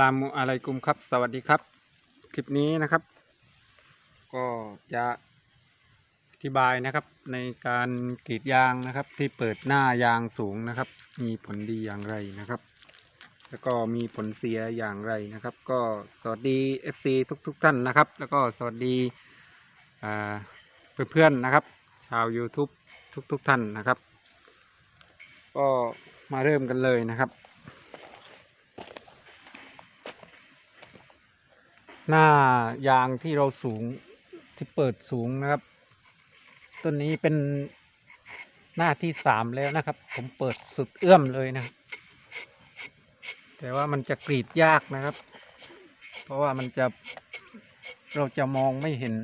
ลามุอะลัยกุมครับ สวัสดีครับ คลิปนี้นะครับ ก็จะอธิบายนะครับในการกรีดยางนะครับ ที่เปิดหน้ายางสูงนะครับ มีผลดีอย่างไรนะครับ แล้วก็มีผลเสียอย่างไรนะครับ ก็สวัสดี FC ทุกๆทท่านนะครับ แล้วก็สวัสดีอ่าเพื่อนๆนะครับ ชาว YouTube ทุกๆทท่านนะครับ ก็มาเริ่มกันเลยนะครับ หน้ายางที่เราสูงที่เปิดสูงนะครับต้นนี้เป็นหน้าที่สามแล้วนะครับ ผมเปิดสุดเอื้อมเลยนะ แต่ว่ามันจะกรีดยากนะครับ เพราะว่ามันจะเราจะมองไม่เห็น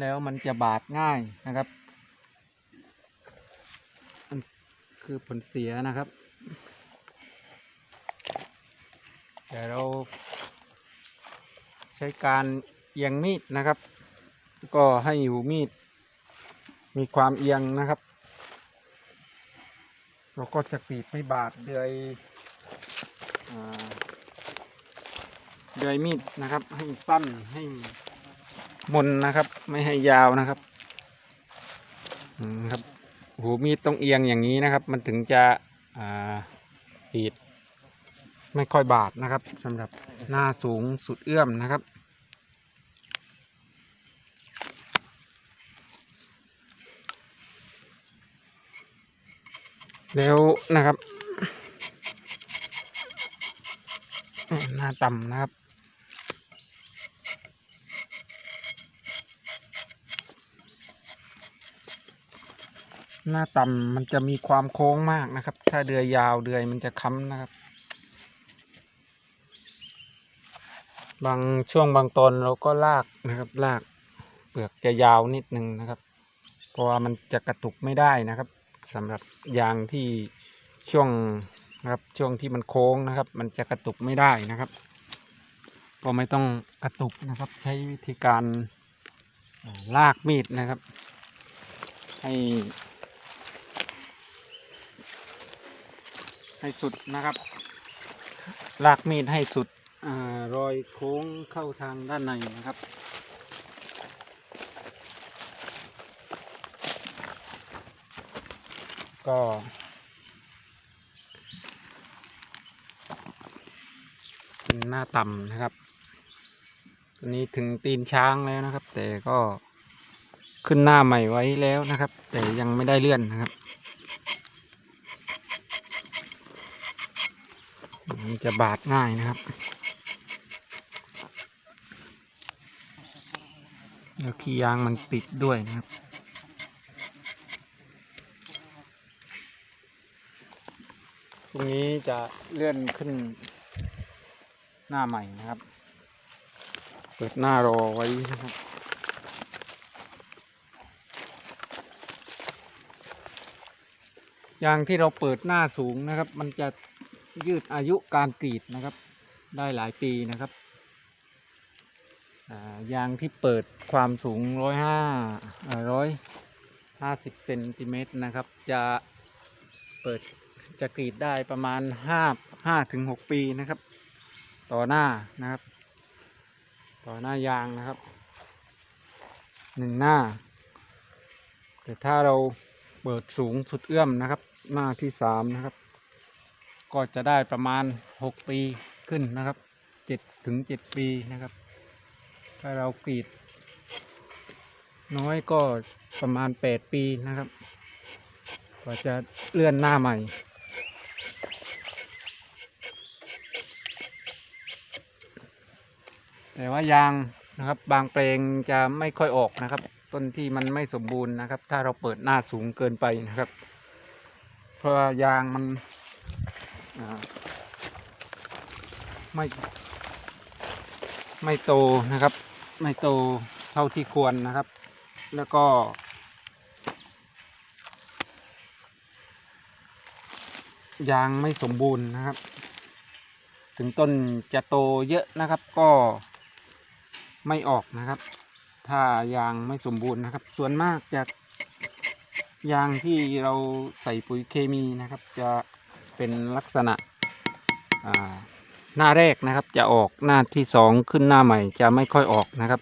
แล้วมันจะบาดง่ายนะครับมันคือผลเสียนะครับ แต่เรา ใช้การเอียงมีดนะครับ ก็ให้อยู่มีด มีความเอียงนะครับ เราก็จะกรีดไม่บาดเดือยเดือยมีดนะครับ ให้สั้นให้มนนะครับ ไม่ให้ยาวนะครับครับหูมีดต้องเอียงอย่างนี้นะครับ มันถึงจะอ่าปีด ไม่ค่อยบาดนะครับสำหรับหน้าสูงสุดเอื้อมนะครับ แล้วนะครับหน้าต่ำนะครับหน้าต่ำมันจะมีความโค้งมากนะครับ ถ้าเดือยยาวเดือยมันจะค้ำนะครับ บางช่วงบางตอนเราก็ลากนะครับ ลากเปลือกจะยาวนิดนึงนะครับ เพราะว่ามันจะกระตุกไม่ได้นะครับสำหรับยางที่ช่วงนะครับช่วงที่มันโค้งนะครับ มันจะกระตุกไม่ได้นะครับ ก็ไม่ต้องกระตุกนะครับ ใช้วิธีการลากมีดนะครับ ให้ ให้สุดนะครับ ลากมีดให้สุด รอยโค้งเข้าทางด้านในนะครับ ก็ เป็นหน้าต่ำนะครับตัวนี้ถึงตีนช้างแล้วนะครับ แต่ก็ขึ้นหน้าใหม่ไว้แล้วนะครับ แต่ยังไม่ได้เลื่อนนะครับ มันจะบาดง่ายนะครับ แล้วขี้ยางมันติดด้วยนะครับพรุ่งนี้จะเลื่อนขึ้นหน้าใหม่นะครับ เปิดหน้ารอไว้นะครับยางที่เราเปิดหน้าสูงนะครับ มันจะ ยืดอายุการกรีดนะครับ ได้หลายปีนะครับยางที่เปิดความสูงร้อยห้าร้อยห้าสิบเซนติเมตรนะครับ จะเปิดจะกรีดได้ประมาณห้าห้าถึงหกปีนะครับ ต่อหน้านะครับ ต่อหน้ายางนะครับหนึ่งหน้า แต่ถ้าเราเปิดสูงสุดเอื้อมนะครับ หน้าที่สามนะครับ ก็จะได้ประมาณหกปีขึ้นนะครับเจ็ดถึงเจ็ดปีนะครับ ถ้าเรากรีด น้อยก็ประมาณแปดปีนะครับกว่าจะเลื่อนหน้าใหม่ แต่ว่ายางนะครับบางแปลงจะไม่ค่อยออกนะครับ ต้นที่มันไม่สมบูรณ์นะครับ ถ้าเราเปิดหน้าสูงเกินไปนะครับ เพราะยางมัน ไม่ ไม่โตนะครับ ไม่โตเท่าที่ควรนะครับ แล้วก็ ยางไม่สมบูรณ์นะครับ ถึงต้นจะโตเยอะนะครับ ก็ไม่ออกนะครับ ถ้ายางไม่สมบูรณ์นะครับ ส่วนมากจะยางที่เราใส่ปุ๋ยเคมีนะครับ จะ เป็นลักษณะหน้าแรกนะครับ จะออกหน้าที่สองขึ้นหน้าใหม่จะไม่ค่อยออกนะครับ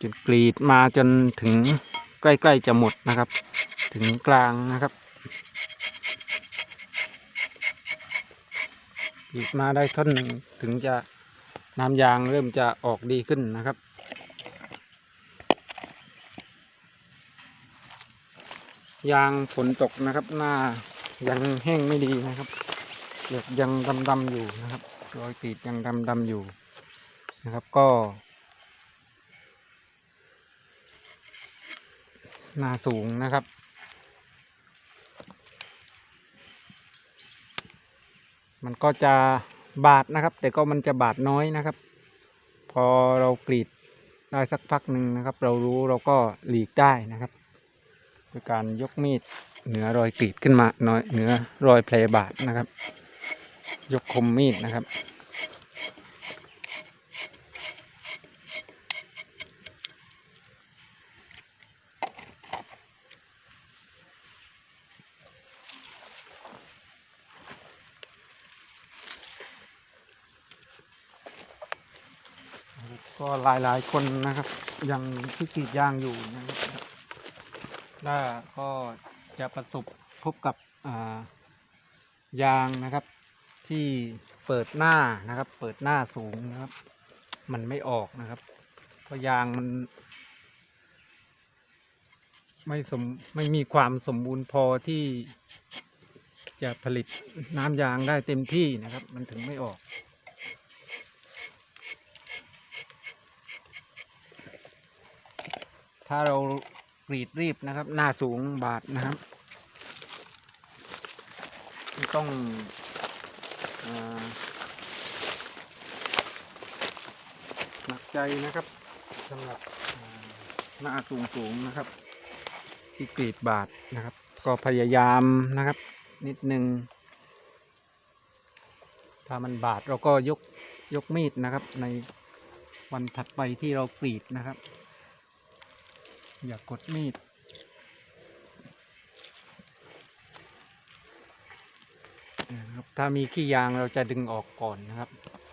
จนกรีดมาจนถึงใกล้ๆจะหมดนะครับ ถึงกลางนะครับกรีดมาได้ท่อนหนึ่งถึงจะน้ำยางเริ่มจะออกดีขึ้นนะครับยางฝนตกนะครับหน้า ยังแห้งไม่ดีนะครับเปลือกยังดำๆอยู่นะครับรอยกรีดยังดำๆอยู่นะครับก็หนาสูงนะครับ มันก็จะบาดนะครับ แต่ก็มันจะบาดน้อยนะครับ พอเรากรีดได้สักพักหนึ่งนะครับ เรารู้เราก็หลีกได้นะครับ โดยการยกมีดเหนือรอยกรีดขึ้นมาน้อยเหนือรอยแผลบาดนะครับ ยกคมมีดนะครับ ก็หลายหลายๆคนนะครับ ยังที่กรีดยางอยู่นะครับ ถ้าก็จะประสบพบกับายางนะครับ ที่เปิดหน้านะครับ เปิดหน้าสูงนะครับ มันไม่ออกนะครับ เพราะยางมัน ไม่สมไม่มีความสมบูรณ์พอที่จะผลิตน้ำยางได้เต็มที่นะครับ มันถึงไม่ออกถ้าเรา กรีดรีบนะครับ หน้าสูงบาทนะครับ ต้องอหนักใจนะครับสำหรับหน้าสูงสูงนะครับ ที่กรีดบาทนะครับ ก็พยายามนะครับ นิดนึงถ้ามันบาดเราก็ยกยกมีดนะครับ ในวันถัดไปที่เรากรีดนะครับ อย่ากดมีด นะครับ ถ้ามีขี้ยางเราจะดึงออกก่อนนะครับ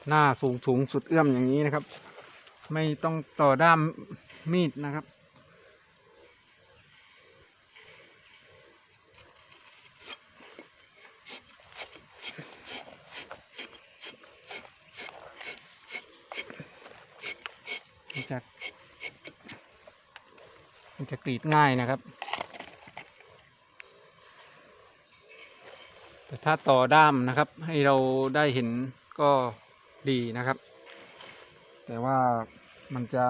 หน้าสูงสูงสุดเอื้อมอย่างนี้นะครับ ไม่ต้องต่อด้ามมีดนะครับมันจะ มันจะกรีดง่ายนะครับ แต่ถ้าต่อด้ามนะครับ ให้เราได้เห็นก็ดีนะครับ แต่ว่ามันจะ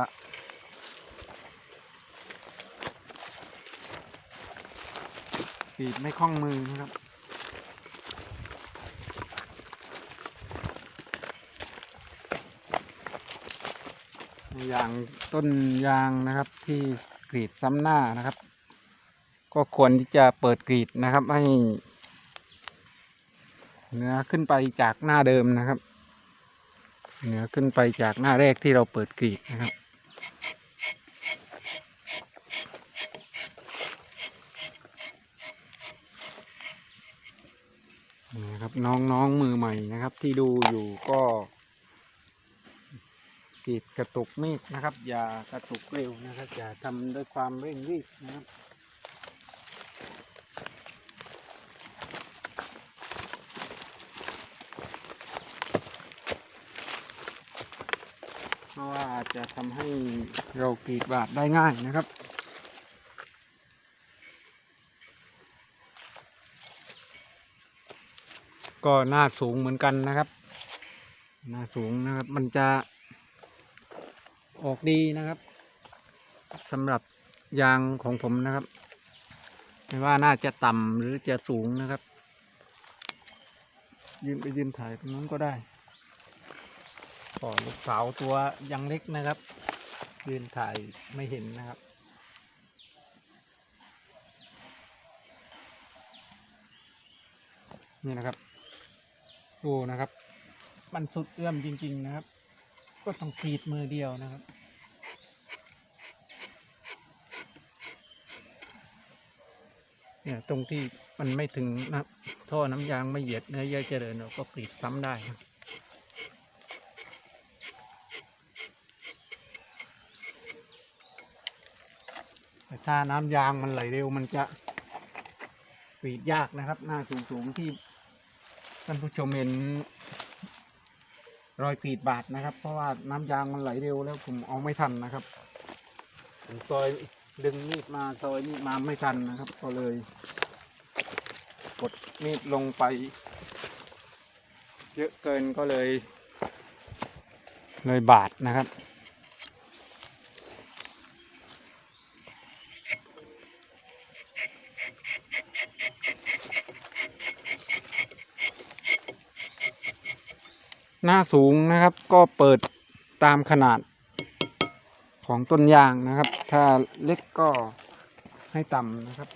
กรีดไม่คล่องมือนะครับอย่างต้นยางนะครับที่ รีดซ้ำหน้านะครับ ก็ควรที่จะเปิดกรีดนะครับ ให้เนื้อขึ้นไปจากหน้าเดิมนะครับ เนื้อขึ้นไปจากหน้าแรกที่เราเปิดกรีดนะครับนี่นะครับน้องๆมือใหม่นะครับ ที่ดูอยู่ก็ กรีดกระตุกมีดนะครับ อย่ากระตุกเร็วนะครับ อย่าทำด้วยความเร่งรีบนะครับเพราะว่าอาจจะทำให้เรากรีดบาดได้ง่ายนะครับก็หน้าสูงเหมือนกันนะครับ หน้าสูงนะครับ มันจะ ออกดีนะครับสำหรับยางของผมนะครับ ไม่ว่าน่าจะต่ำหรือจะสูงนะครับ ยืนไปยืนถ่ายตรงนู้นก็ได้ก็ลูกสาวตัวยังเล็กนะครับ ยืนถ่ายไม่เห็นนะครับนี่นะครับดูนะครับ มันสุดเอื้อมจริง ๆ นะครับ ก็ต้องกรีดมือเดียวนะครับ เนี่ยตรงที่มันไม่ถึงนะท่อน้ำยางไม่เหยียดเนื้อเยื่อเจริญเราก็กรีดซ้ำได้นะแต่ถ้าน้ำยางมันไหลเร็วมันจะปีดยากนะครับ หน้าสูงๆที่ท่านผู้ชมเห็น รอยปีดบาดนะครับ เพราะว่าน้ำยางมันไหลเร็วแล้วผมเอาไม่ทันนะครับผมซอยดึงมีดมาซอยมีดมาไม่ทันนะครับ ก็เลยกดมีดลงไป เยอะเกินก็เลย เลยบาดนะครับ หน้าสูงนะครับ ก็เปิดตามขนาดของต้นยางนะครับ ถ้าเล็กก็ให้ต่ำนะครับ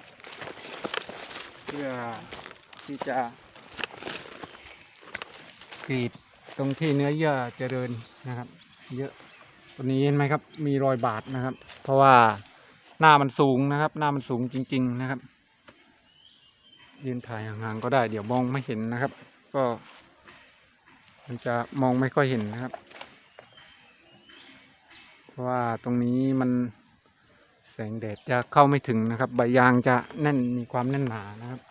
เพื่อที่จะกรีดตรงที่เนื้อเยื่อเจริญนะครับ เยอะตัวนี้เห็นไหมครับ มีรอยบาดนะครับ เพราะว่าหน้ามันสูงนะครับ หน้ามันสูงจริง ๆ นะครับ ยืนถ่ายห่างๆก็ได้ เดี๋ยวมองไม่เห็นนะครับ ก็ มันจะมองไม่ค่อยเห็นนะครับ เพราะว่าตรงนี้มันแสงแดดจะเข้าไม่ถึงนะครับ ใบยางจะแน่นมีความแน่นหนานะครับ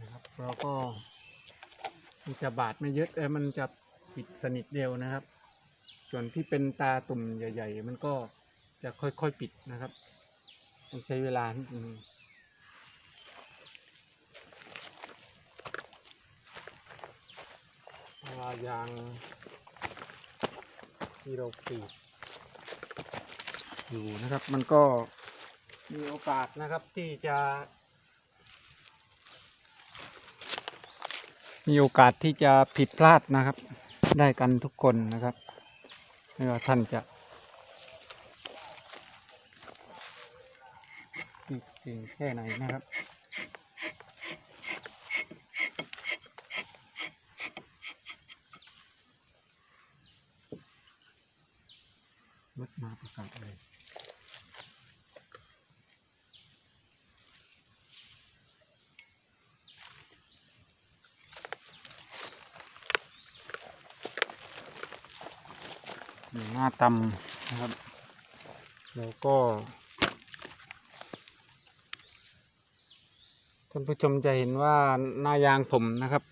นะครับเราก็มันจะบาดไม่เยอะเออมันจะ ปิดสนิทเดียวนะครับ ส่วนที่เป็นตาตุ่มใหญ่ ๆ มันก็จะค่อยๆปิดนะครับต้องใช้เวลานิดนึงเพรายางที่เรากรีดอยู่นะครับ มันก็มีโอกาสนะครับที่จะ มีโอกาสที่จะผิดพลาดนะครับ ได้กันทุกคนนะครับไม่ว่าท่านจะเก่งแค่ไหนนะครับ รถมาประกาศเลย หน้าตำนะครับ แล้วก็ ท่านผู้ชมจะเห็นว่าหน้ายางผมนะครับ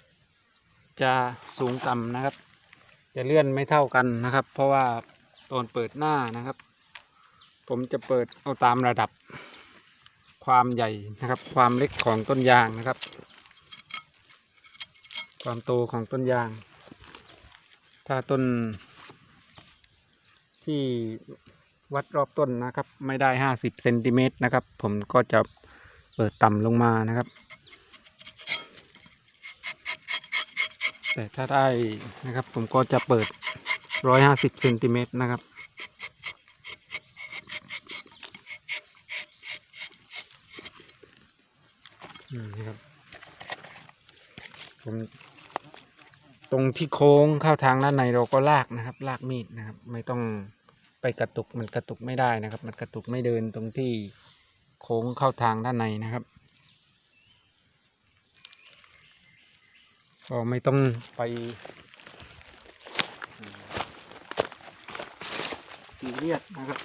จะสูงต่ำนะครับ จะเลื่อนไม่เท่ากันนะครับ เพราะว่าตอนเปิดหน้านะครับ ผมจะเปิดเอาตามระดับ ความใหญ่นะครับ ความเล็กของต้นยางนะครับ ความโตของต้นยาง ถ้าต้น ที่วัดรอบต้นนะครับ ไม่ได้ห้าสิบเซนติเมตรนะครับ ผมก็จะเปิดต่ำลงมานะครับ แต่ถ้าได้นะครับผมก็จะเปิดร้อยห้าสิบเซนติเมตรนะครับ อืมนี่ครับผม ตรงที่โค้งเข้าทางด้านในเราก็ลากนะครับ ลากมีดนะครับ ไม่ต้องไปกระตุกมันกระตุกไม่ได้นะครับ มันกระตุกไม่เดินตรงที่โค้งเข้าทางด้านในนะครับก็ไม่ต้องไปซีเรียสนะครับ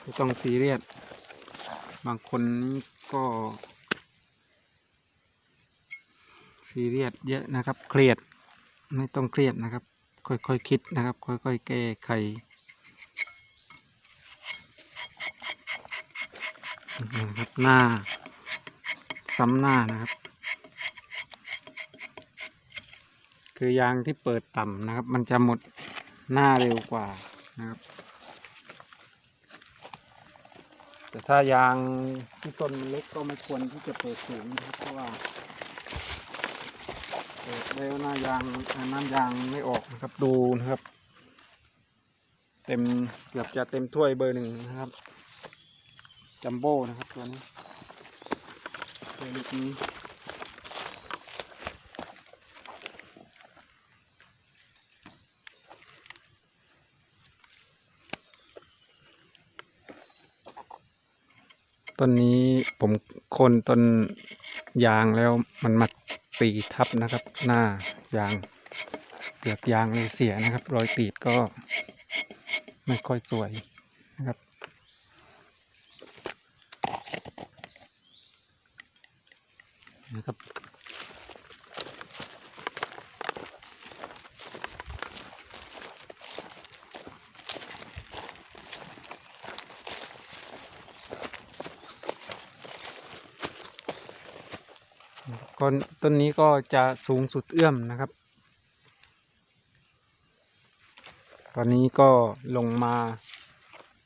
ไม่ต้องซีเรียสบางคนก็ซีเรียสเยอะนะครับ เครียด ไม่ต้องเครียดนะครับ ค่อยๆคคิดนะครับ ค่อยๆแก้ไขนะครับหน้าซ้ำหน้านะครับ คือยางที่เปิดต่ำนะครับ มันจะหมดหน้าเร็วกว่านะครับ แต่ถ้ายางที่ต้นเล็กก็ไม่ควรที่จะเปิดสูงนะครับเพราะว่า แล้วหน้ายางน้ำยางไม่ออกนะครับดูนะครับ เต็มเกือบจะเต็มถ้วยเบอร์หนึ่งนะครับ จัมโบ้นะครับตัวนี้ตัวเล็กนี้ต้นนี้ผมคนต้นยางแล้วมันมา ตีทับนะครับ หน้ายางเปลือกยางเลยเสียนะครับ รอยตีดก็ไม่ค่อยสวยนะครับ นะครับก้น ต้นนี้ก็จะสูงสุดเอื้อมนะครับ ตอนนี้ก็ลงมา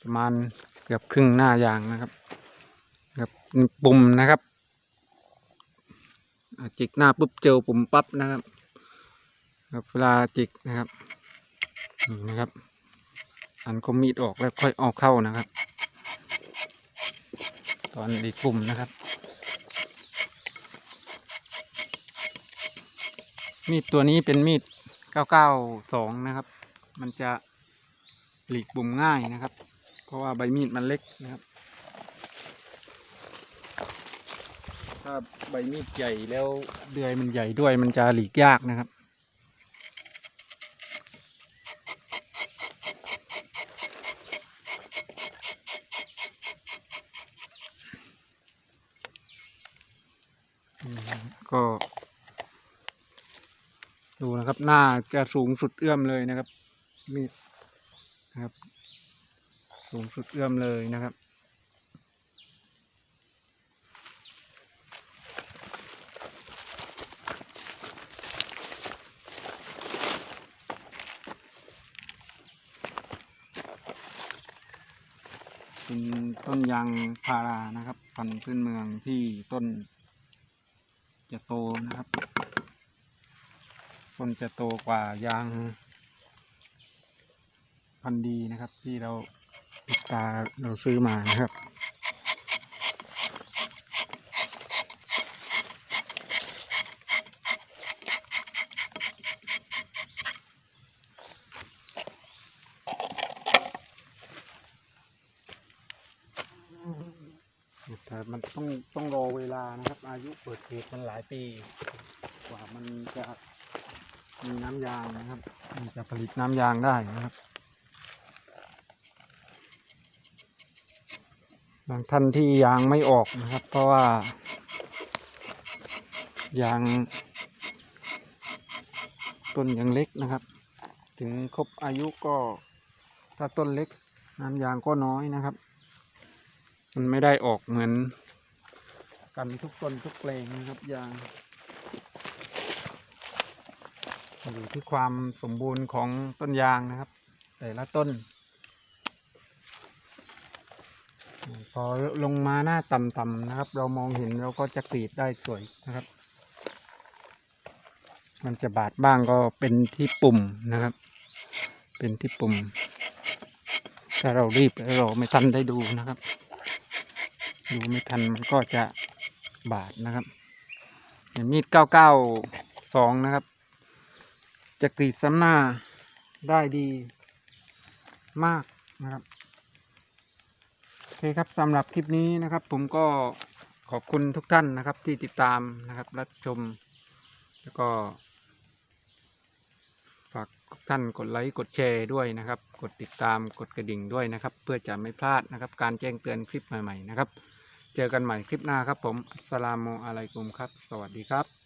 ประมาณเกือบครึ่งหน้ายางนะครับครับปุ่มนะครับจิกหน้าปุ๊บเจอปุ่มปั๊บนะครับครับเวลาจิกนะครับนี่นะครับ อันก็มีดออกแล้วค่อยออกเข้านะครับ ตอนดีปุ่มนะครับ มีดตัวนี้เป็นมีด 992 นะครับ มันจะหลีกบุ่มง่ายนะครับ เพราะว่าใบมีดมันเล็กนะครับ ถ้าใบมีดใหญ่แล้วเดือยมันใหญ่ด้วยมันจะหลีกยากนะครับ อืมก็ ดูนะครับ หน้าจะสูงสุดเอื้อมเลยนะครับ มีดนะครับ สูงสุดเอื้อมเลยนะครับ เป็นต้นยางพารานะครับ พันธุ์พื้นเมืองที่ต้นจะโตนะครับ ต้นจะโตกว่ายางพันธุ์ดีนะครับ ที่เราติดตาเราซื้อมานะครับ แต่มันต้องต้องรอเวลานะครับ อายุเปิดเขตมันหลายปี กว่ามันจะ มีน้ำยางนะครับมันจะผลิตน้ำยางได้นะครับ บางท่านที่ยางไม่ออกนะครับ เพราะว่ายางต้นยังเล็กนะครับ ถึงครบอายุก็ถ้าต้นเล็ก น้ำยางก็น้อยนะครับ มันไม่ได้ออกเหมือนกันทุกต้นทุกแปลงนะครับยาง อยู่ที่ความสมบูรณ์ของต้นยางนะครับ แต่ละต้น พอลงมาหน้าต่ำๆนะครับ เรามองเห็นเราก็จะกรีดได้สวยนะครับ มันจะบาดบ้างก็เป็นที่ปุ่มนะครับ เป็นที่ปุ่มถ้าเรารีบเราไม่ทันได้ดูนะครับ ดูไม่ทันมันก็จะบาดนะครับอย่างมีดเก้าเก้าสองนะครับ จะกรีดซ้ำหน้าได้ดีมากนะครับโอเคครับสำหรับคลิปนี้นะครับ ผมก็ขอบคุณทุกท่านนะครับ ที่ติดตามนะครับรับชม แล้วก็ ฝากทุกท่านกดไลค์กดแชร์ด้วยนะครับ กดติดตามกดกระดิ่งด้วยนะครับ เพื่อจะไม่พลาดนะครับ การแจ้งเตือนคลิปใหม่ๆนะครับ เจอกันใหม่คลิปหน้าครับผมอัสสลามุอะลัยกุมครับ สวัสดีครับ